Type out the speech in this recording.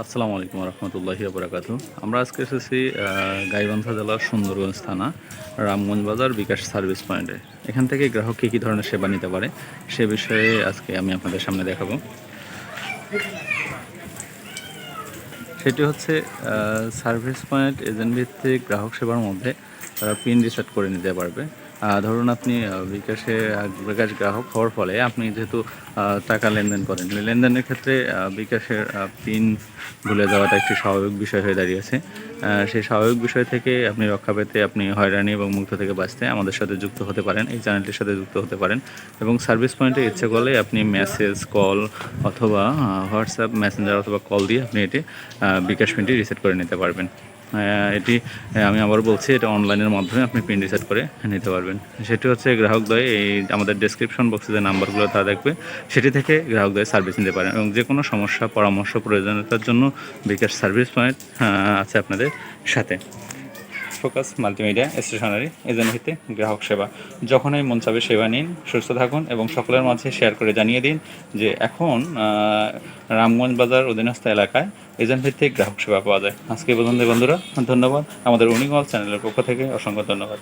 আসসালামু আলাইকুম রহমতুল্লাহি বরাকাত আমরা আজকে এসেছি গাইবান্ধা জেলার সুন্দরগঞ্জ থানা, রামগঞ্জ বাজার বিকাশ সার্ভিস পয়েন্টে। এখান থেকে গ্রাহক কী কী ধরনের সেবা নিতে পারে সে বিষয়ে আজকে আমি আপনাদের সামনে দেখাবো। সেটি হচ্ছে সার্ভিস পয়েন্ট এজেন্ট ভিত্তিক গ্রাহক সেবার মধ্যে তারা পিন রিসেট করে নিতে পারবে। ধরুন আপনি বিকাশে বিকাশ গ্রাহক হওয়ার ফলে আপনি যেহেতু টাকা লেনদেন করেন লেনদেনের ক্ষেত্রে বিকাশের পিন ভুলে যাওয়াটা একটি স্বাভাবিক বিষয় হয়ে দাঁড়িয়েছে সেই স্বাভাবিক বিষয় থেকে আপনি রক্ষা পেতে আপনি হয়রানি এবং মুক্ত থেকে বাঁচতে আমাদের সাথে যুক্ত হতে পারেন, এই চ্যানেলটির সাথে যুক্ত হতে পারেন এবং সার্ভিস পয়েন্টে ইচ্ছে করলে আপনি মেসেজ, কল অথবা হোয়াটসঅ্যাপ, মেসেঞ্জার অথবা কল দিয়ে আপনি এটি বিকাশ পিনটি রিসেট করে নিতে পারবেন। এটি আমি আবার বলছি, এটা অনলাইনের মাধ্যমে আপনি পিন রিসেট করে নিতে পারবেন। সেটি হচ্ছে গ্রাহকদ্বয় এই আমাদের ডেসক্রিপশন বক্সে যে নাম্বারগুলো তা দেখবে, সেটি থেকে গ্রাহকদ্বয় সার্ভিস নিতে পারেন এবং যে কোনো সমস্যা, পরামর্শ প্রয়োজনীয়তার জন্য বিকাশ সার্ভিস পয়েন্ট আছে আপনাদের সাথে। ফোকাস মাল্টিমিডিয়া স্টেশনারি এজেন্ট ভিত্তিক গ্রাহক সেবা। যখনই মন চাবে সেবা নিন, সুস্থ থাকুন এবং সকলের মাঝে শেয়ার করে জানিয়ে দিন যে এখন রামগঞ্জ বাজার অধীনস্থ এলাকায় এজেন্ট ভিত্তিক গ্রাহক সেবা পাওয়া যায়। আজকে বন্ধুদের বন্ধুরা, ধন্যবাদ। আমাদের উনিগল চ্যানেলের পক্ষ থেকে অসংখ্য ধন্যবাদ।